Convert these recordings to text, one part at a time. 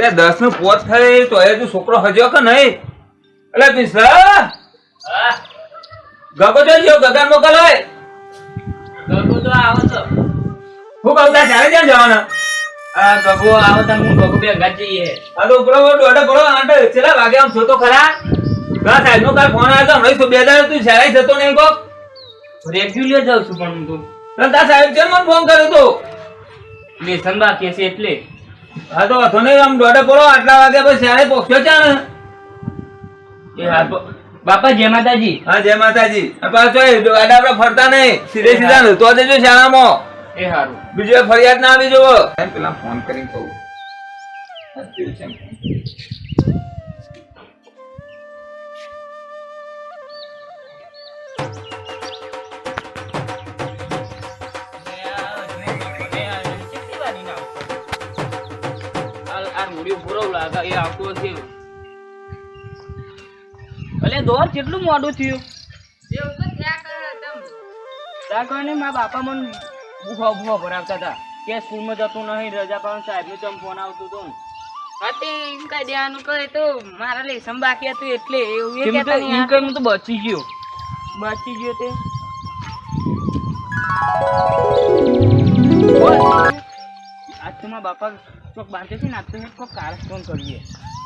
એટલે દસનું પોત થઈ તો એ તું છોકરો હજ્યો કે નહીં? એટલે પિસા ગગો જો જો ગગન મોકલ હોય ગગુ તો આવો તો. હું કહું તા ચાલે જ્યાં જવાના? આ ગગો આવો તો હું ગગો બે ગાજ જઈએ. આ તો ઉપરો દોડે પડો આંટે ચેલા વાગે આમ જોતો ખરા. ગા સાહેબ નો કાલ ફોન આવ્યો તો હમણાં તો બે દાડે તું શહેરાઈ જતો નહીં કોક. રેગ્યુલર જાઉં છું પણ હું તું. તા સાહેબ કેમ મને ફોન કર્યો તો? લેસન બાકી છે એટલે. હા તો વાંધો નહીં આમ દોઢે પડો આટલા વાગે પછી ત્યારે પહોંચ્યો છે ને એ હા બાપા જય માતાજી. હા જય માતાજી. પાછો આડા આપડે ફરતા નહીં. સીધે સીધા ને તો જજો શાળામાં. એ સારું બીજું ફરિયાદ ના આવી જુઓ પેલા ફોન કરીને કહું. અલે દોર કેટલું મોડું થયું? તા કરીને મારા બાપા મને બુહા બુહા ભરાવતા હતા. કે સ્કૂલમાં જતું નહીં રજા પણ સાહેબનો ચમ ફોન આવતું હતો હતી કઈ દેવાનું કહે તો મારા લેસન બાકી હતું એટલે એવું એ તો કહેતા નહીં. તો બચી ગયો. બચી ગયો તે. આજ તો મારા બાપા ચોક બાંધે છે ને તો હેડ કોક કારસ્તોન કરીએ.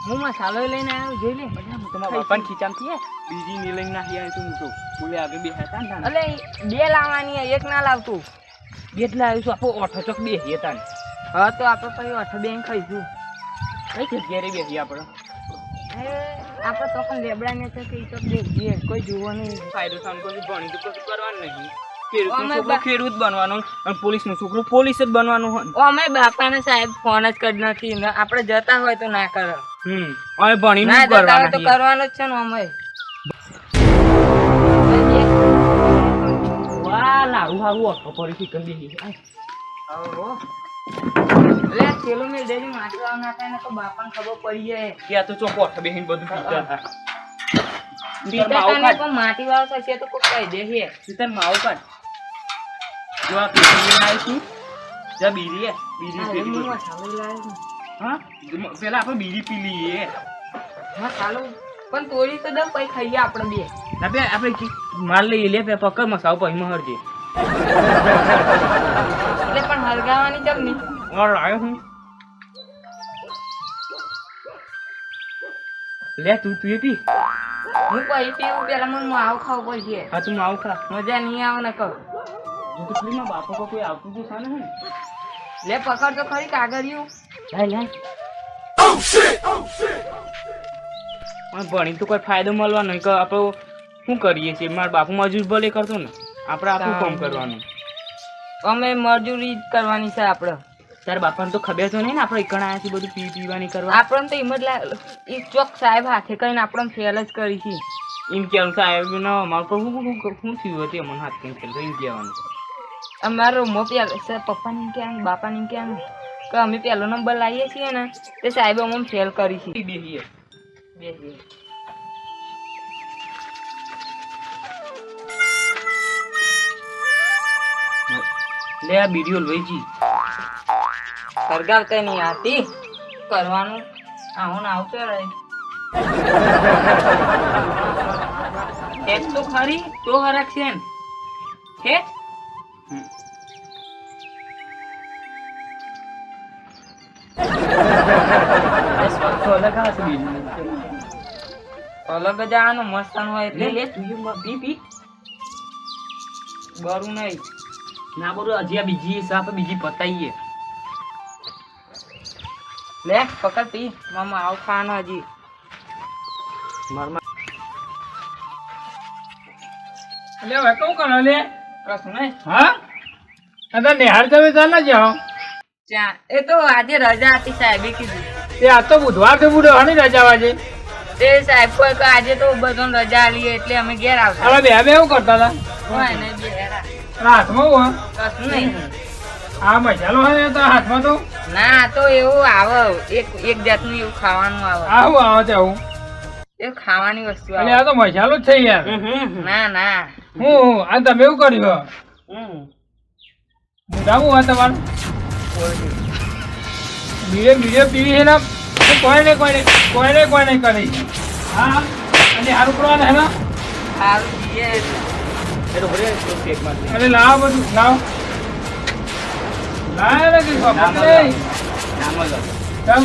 હું મસાલો લઈને આવ્યો જોઈ લે. બધા હું તમારા બાપાને ખીચામથી હે? બીજી ને લઈને નાખી આવ્યો હું તો. બોલે આગળ બે હતા ને. અલે બે લાવવાની હે, એક ના લાવતું. બે આવીશું આવ્યું છું આપણો ઓઠો ચોક બે હતા ને હા તો આપણે પછી ઓઠો બે ખાઈશું. કઈ જગ્યાએ બેસી આપણે? આપણે તો પણ લેબડા ને તો કે ઈ તો બેસીએ કોઈ જુઓ નહીં. ફાયદો સામે કોઈ ભણી તો કશું કરવાનું નહીં. ખેડૂત બનવાનું અને પોલીસનું છોકરું પોલીસ જ બનવાનું હોય. અમે બાપાને સાહેબ ફોન જ કરી નથી આપણે જતા હોય તો ના કરો. હમ અમે ભણી ના જતા હોય તો કરવાનું જ છે ને અમે. લાવું હારું ઓઠો પડી ચિકન બેસી લે પેલું મેં દેજી માટલા ના થાય ને તો બાપાને ખબર પડી જાય. તો ચોક બધું પીતા પીતા તને પણ માટી વાળો થશે તો કોઈ કહી હે સીતર માવ કાઢ જો આ પીસી આવી છું જા બીરી હે બીરી હા, પેલી હું. હા પેલા આપણે બીરી પી લઈએ. મસાલો પણ તોડી તો દઉં પછી ખાઈએ આપણે બે. ના બે આપણે માલ લઈએ લે પે પકડ મસાવો પછી મહરજે એટલે પણ હળગાવાની જમ નહીં. ઓર આવ્યો હું. લે તું તું પી. હું પછી પીવું પેલા મને માવો ખાવો પડશે. હા તું માવો ખરા મજા નહીં આવે ને કહું. ફ્રીમાં બાપો કો કોઈ આવતું તો સાને હે? લે પકડ તો ખરી કાગળિયું. લાય લાય પણ ભણી તો કોઈ ફાયદો મળવા નહીં કે આપણે શું કરીએ છીએ? મારા બાપુ મજૂર ભલે કરતો ને આપણે આપણું કામ કરવાનું. અમે મજૂરી કરવાની છે આપણે. તારા બાપાને તો ખબર તો નહીં ને આપણે એકણ આવ્યા છીએ બધું પી પીવાની કરવા? આપણને તો હિંમત લાગે એ ચોક સાહેબ હાથે કરીને આપણને ફેલ જ કરી છે. એમ કહેવાનું સાહેબ ના અમારું શું શું થયું હતું? અમને હાથ કેમ ફેલ એમ કહેવાનું. અમારો મો પેલો પપ્પાને કહેવાનું બાપાને કહેવાનું કે અમે પહેલો નંબર લાવીએ છીએ ને તે સાહેબ અમને ફેલ કરી છે. બેહીએ બે બે. લે આ બીડીઓ લઈજી સળગાવતા નહીં આવતી. કરવાનું. આવું ને આવતો રહે. એક તો ખરી તો હરક છે ને લે બરું નહીં ના બોલો હજી આ બીજી છે બીજી પતાઈએ લે પકડ પી મામા આવું હજી મારમાં કહું કરો લે? કશું નહીં. હા? आता નિહાર તમે ચાલે જાઓ ચા એ તો આજે રજા હતી સાહેબે કીધું. તે આ તો બુધવારથી બુધો હણી રજા વાજે? તે સાહેબ કોઈ કે આજે તો બધાને રજા આલી એટલે અમે ઘેર આવતા. હવે બે બે એવું કરતા હતા? હોય ને ઘેર હાથમાં હું? કશું નહીં. આ મસાલો હોય તો હાથમાં તો? ના તો એવું આવે. એક એક જાતનું એવું ખાવાનું આવે. આવું આવે છે એ ખાવાની વસ્તુ અરે આ તો મસાલો જ છે યાર. ના ના. હું હું આ તમે એવું કર્યું મોઢામાં હોય તમારું. બીજે બીજે પીવી છે ને તો કોઈ ને કોઈ ને કોઈ ને કોઈ નહીં કરી. હા અને હારું કરવાના હે ને? સારું જીએ એ તો ભલે તો પેક મારતી. અરે લાવ બધું લાવ. લાવ ને કે બાપા. તમ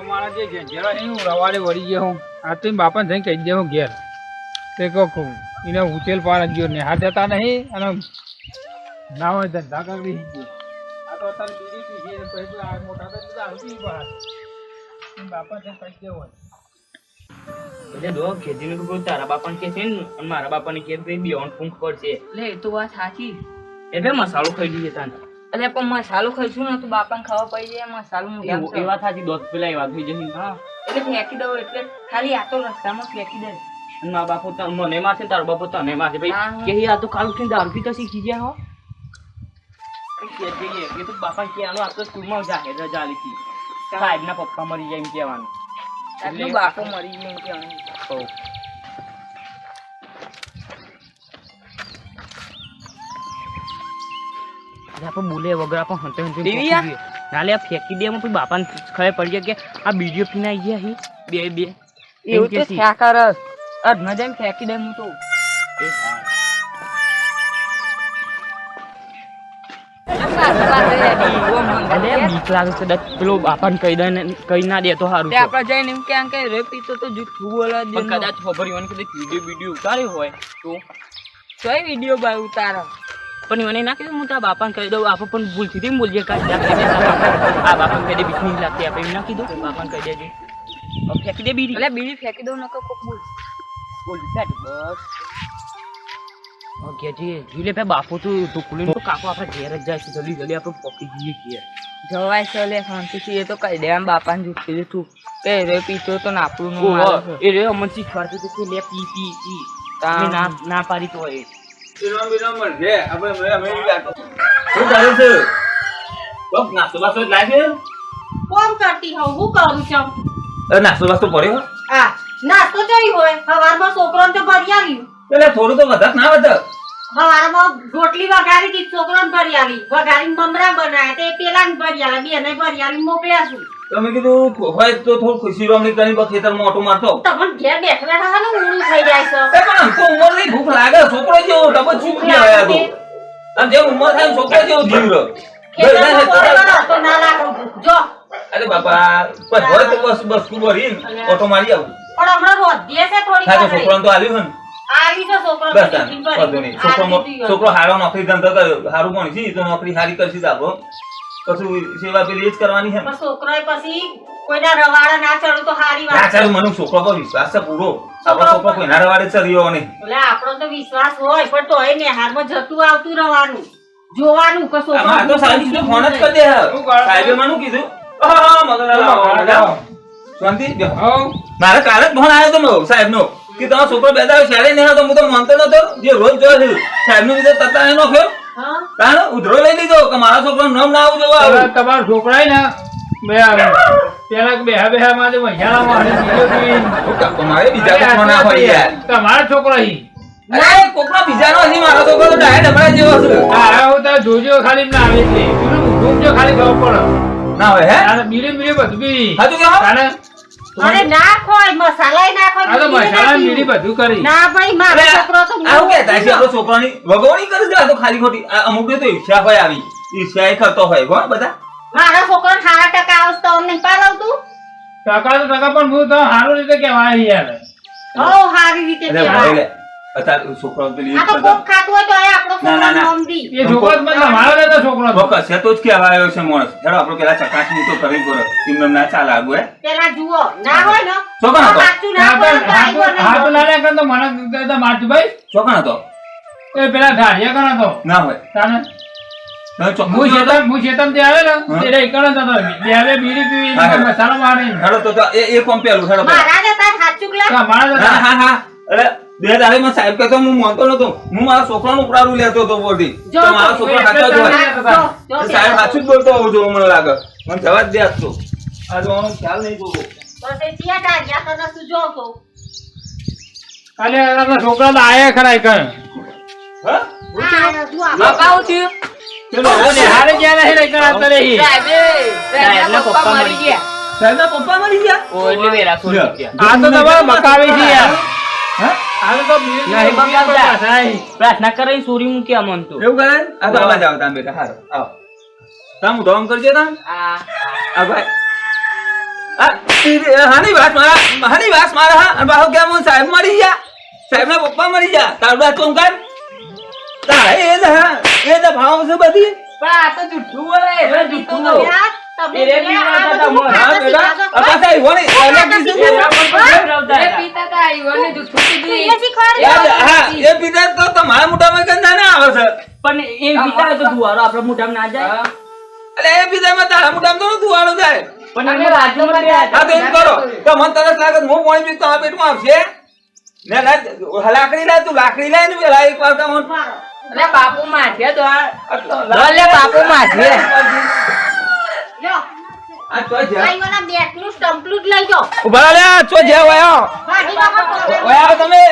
તો મારા જે ઘેરા હું રવાડે વળી ગયો હું. આ તો બાપા જઈને કહી દે હું ઘેર. તે કહું એને ઉચેલ પાર ગયો ને હાથ જતા નહીં અને ના હોય ધંધા કરી ગયો આ તો અત્યારે બીડી છે પછી આ મોટા તો દારૂ પી બહાર. બાપા જઈને કહી દેવો એટલે કોઈ તારા બાપાને કે છે ને મારા બાપાને કે ભાઈ ફૂંક પડશે. એટલે એ તો વાત સાચી. એટલે મસાલો ખાઈ લઈએ તાને. એટલે પણ મસાલો ખાઈશું ને તો બાપાને ખાવા પડી જાય મસાલો હું એ વાત સાચી દોત પેલા એવા થઈ જશે. હા. એટલે ફેંકી દઉં એટલે ખાલી આ તો રસ્તામાં ફેંકી દે. મા બાપુ મને મારશે તારો બાપુ તને મારશે. ભાઈ કે આ તો કાલ ઉઠીને દારૂ પીતા શીખી ગયા હો. કે તો બાપા કહેવાનું આ તો સ્કૂલમાં જાહેર રજા લીધી સાહેબના પપ્પા મરી જાય એમ કહેવાનું. એટલે બાપો મરી ગયો એમ કહેવાનું. એટલે બોલે વગર પણ હંતે હંતે. ના લે ફેંકી દે હું બાપાને ખબર પડી જાય કે આ બીજો પીને આવી ગયા બે બે. એવું તો ફેંકાર થયા ન અધમાં ફેંકી દે હું તો. બીક લાગે કદાચ પેલો બાપાને કહી દે ને કહી ના દે તો સારું આપણે જઈને એમ ક્યાં કે રે પીતો તો જૂઠું બોલે પણ કદાચ ખબર હોય ને કદાચ વીડિયો વીડિયો ઉતાર્યો હોય તો. કઈ વીડિયો બાય ઉતારો. પણ મને ના કીધું હું તારા બાપાને કહી દઉં આપણે પણ ભૂલથી થી બોલજે. આ બાપાને કહી દે બીક નહીં લાગતી આપણે એમ ના કીધું. બાપાને કહી દેજે ફેંકી દે બીડી. એટલે બીડી ફેંકી દઉં નકો કોક બોલ. બોલ બસ. ઘેર બાપુ તો તો કાકો આપણે જ જાય જલ્દી જલ્દી આપણે પકી જઈએ ઘેર. જવાય છે લે શાંતિથી એ તો કહી દે આમ બાપાને જૂઠું જૂઠું કે રે પીતો તો નાપડું નું. એ રે અમને શીખવાડતું કે લે પી પી પી. ના ના પાડી તો હોય. પીલો પીલો મળશે. આપણે મેં- અમે એવી વાતો. શું ચાલે છે? કોક નાસ્તો બાસ્તો લાગે? કોમ કરતી હોઉં હું કરું છું અરે નાસ્તો બાસ્તો પડ્યો? આ નાસ્તો જોઈ હોય સવારમાં છોકરોને તો ભરી આવ્યું પેલા થોડું તો વધારે ના વધારે. સવારમાં રોટલી વઘારી દીધી છોકરોને ભરી આવી વઘારીને મમરા બનાવ્યા તે પેલાને ભરી આવ્યા બેને ભરી આવી મોકલ્યા છું તમે કીધું હોય તો થોડું ખુશી રમણી બસ ખેતરમાં ઓટો મારતો તમને ઘેર બેઠા બેઠા હાલો જાય છે એ પણ આમ ઉંમર થઈ ભૂખ લાગે છોકરો જેવો ડબલ તો આમ જેમ ઉંમર થાય છોકરો જેવો જીવ જો. અરે બાપા હોય તો બસ બસ ઓટો મારી આવું. પણ હમણાં રોધીએ છે થોડી વાર. તો હારો નોકરી ધંધો કર્યો હારું છે? તો નોકરી સારી કરશે તો પછી સેવા પેલી એ જ કરવાની છે છોકરો પછી કોઈના રવાડે ના ચડું તો હારી ના વાત મને છોકરો પર વિશ્વાસ છે પૂરો. આપણો છોકરો કોઈના રવાડે ચડ્યો નહીં. એટલે આપણો તો વિશ્વાસ હોય પણ તોય નેહારમાં જતું આવતું રહેવાનું જોવાનું કે છોકરો તો સાહેબ કીધું ફોન જ કરી દે. સાહેબે મને કીધું આહ, મગર લાવો, લાવો. શાંતિ મારે કાલે જ ફોન આવ્યો હતો સાહેબ નો કે તમારો છોકરો બે દાડો શાળાએ નહીં આવતો હું તો માનતો નતો જે રોજ જોયો છે. સાહેબનું લીધે તતા એનો ફેર ઉધરો લઈ લીધો કે મારા છોકરો નામ ના આવું જોવા તમારા છોકરા ને પેલા બેહા બેહા માં બીજો ના હોય યાર. તમારો છોકરો ઈ અરે કોકનો બીજાનો નથી મારો છોકરો તો ડાયરેક્ટ હમણાં જેવો છે હા હું જોજો ખાલી એમને આવે એટલે. જોજો ખાલી ખબર પડે. ના હોય હે? તારે બીડી બીડી બધું બી. અરે ના ખોય મસાલાય ના ખોય આ તો મસાલા. બધું કરી. ના ભાઈ મારો છોકરો તો આવું કહેતા છે આપણો છોકરાની કરે આ તો ખાલી ખોટી. અમુક ને તો ઈર્ષ્યા હોય આવી. ઈચ્છા એ કરતો હોય હો બધા. મારા છોકરો સારા ટકા આવશે તો અમને પાલવતું ટકા તો ટકા પણ હું તો સારું રીતે કહેવાય યાર. હો સારી રીતે કહેવાય. અત્યારે છોકરો પેલી આ તો કોક ખાતું હોય તો એ આપણો ના, ના, ના. છોકરો નોંધી. એ છોકરો જ મને મારો તો છોકરો. જ. છે તો જ કહેવાયો છે માણસ. હેડો આપણો પેલા ચકાસણી તો કરવી પડે. એમને ના ચાલે આગળ હે? પેલા જુઓ. ના હોય ને હતો. તો તો મને મારતું ભાઈ. ચોકન હતો. એ પેલા ઢાળિયા કણ હતો ના હોય. તાને? હવે ચોખ્ખું હું શેતમ હું શેતમથી આવે ને હા. એટલે જ હતો બે બીડી પીવી હા, હા. મસાલો મારે હેડો તો તો એ એ કોમ પેલું હેડો મારા ને તાર હાચુક લા મારા હા હા હા. અરે બે દાડે માં સાહેબ કહેતો હું માનતો નતો. હું મારા છોકરાનું ઉપડારું લેતો હતો બોલથી તો મારો છોકરો સાચો જો, જો, સાહેબ સાચું જ બોલતો હોઉં છું મને લાગે. મને જવા જ દે તો. આ તો ખ્યાલ નહીં જોવો બસ એ ચિયા ડાગ્યા તને શું જો તો અલે છોકરા તો આયા ખરા હા? બાપા હું થયું પેલો અને હારે ગયા નહીં એક રાત રહી સાહેબે સાહેબના પપ્પા મરી ગયા. સાહેબના પપ્પા મરી ગયા? ઓ એટલે વેરા છોડી લ્યો. દીધા. આ તો તમારે મકાવી છે યાર. હા? આ તો બીડી નહીં પીવી બગાડતા. નહીં. પ્રાર્થના કરીને સોરી મૂકી અમન તો. એવું કરે? આ તો આવા જાવ તમે બેટા હારો આવો. તમે ધોમ કરજો તમે. આ આ ભાઈ હાની વાત મારા હાની વાત મારા હા બાહુ કેમ સાહેબ મરી ગયા. સાહેબના પપ્પા મરી ગયા. તારું આ ચોમ કર. એ જ તારા મોઢામાં તો ધુવાળો થાય કરો તો મને તરસ લાગે હું પાણી પીતો આ પેટમાં આવશે લાકડી લાય તું લાકડી લાય ને પેલા એક વાર મારો. બાપુ માથે તો આ લે બાપુ માથે લ્યો, આ તો સ્ટમ્પલું લઈ. ઊભા જ્યાં વયો. વયા તમે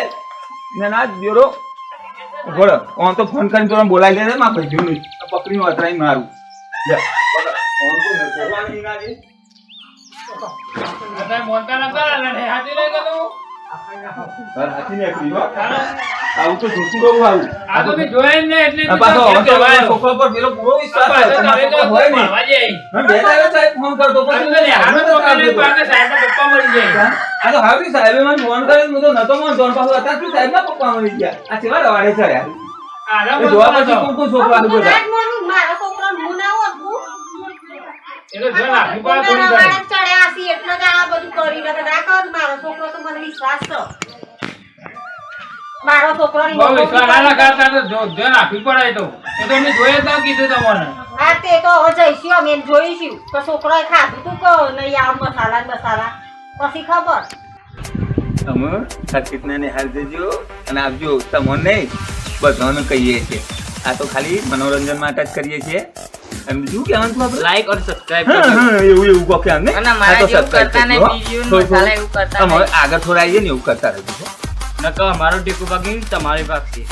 ને ના બ્યુરો બોલો ઓન તો ફોન કરીને તો બોલાવી લે માં ભાઈ જૂની પકડીને અતરાઈ મારું લે ઓન તો મેં કરવાની ના દે. તમે ના નતા લડે હાથી લઈ ગયો. આવું તો જોતું રહું આવું આ તો મેં જોયા જ એટલે પાછો હવે તો છોકરા પર પેલો પૂરો વિશ્વાસ છે. તમારો તો હોય નહીં. ભણવા બે દાડા સાહેબ ફોન કરતો આ પછી તો તો મને પાકે સાહેબના પપ્પા મરી જાય. આ તો હાવી સાહેબે મને ફોન કર્યો હું તો નતો માનતો અને પાછું અત્યારે શું સાહેબના પપ્પા મળી ગયા આ સેવા રવાડે ચડ્યા આરામ એ જોવા પછી કોણ કોણ છોકરા હું બધા ના જ માનું, મારા છોકરાને હું ના ઓળખું. એ જો નાખી કોના પડે થોડી રવાડે ઘણી. ચડ્યા હશે એટલે જ આ બધું કરી શકે. ના કર, મારો છોકરો તો મને વિશ્વાસ છે. મારો છોકરો ની બહુ વિશ્વાસ ના કરતા તો જો જો નાખવી પડે એ તો. એ તો મેં જોયે તો કીધું તમને. હા તે તો હવે જઈશું અમે જોઈશું. તો છોકરાએ ખાધું તું કહો નહીં આ મસાલા મસાલા. પછી ખબર. તમે સર્કિટને નિહાળ દેજો અને આપજો. તમને બધાને કહીએ છીએ. આ તો ખાલી મનોરંજન માટે જ કરીએ છીએ. એમ બીજું કહેવાનું હતું આપણે લાઈક અને સબસ્ક્રાઇબ હા, હા, એવું એવું કહો કે આમ નહીં? અને મારા જેવું કરતા નહીં, બીજું મસાલા એવું કરતા હવે આગળ થોડા આવીએ ને એવું કરતા રહેજો. નકર અમારો ટેકો ભાગી તમારી ભાગશે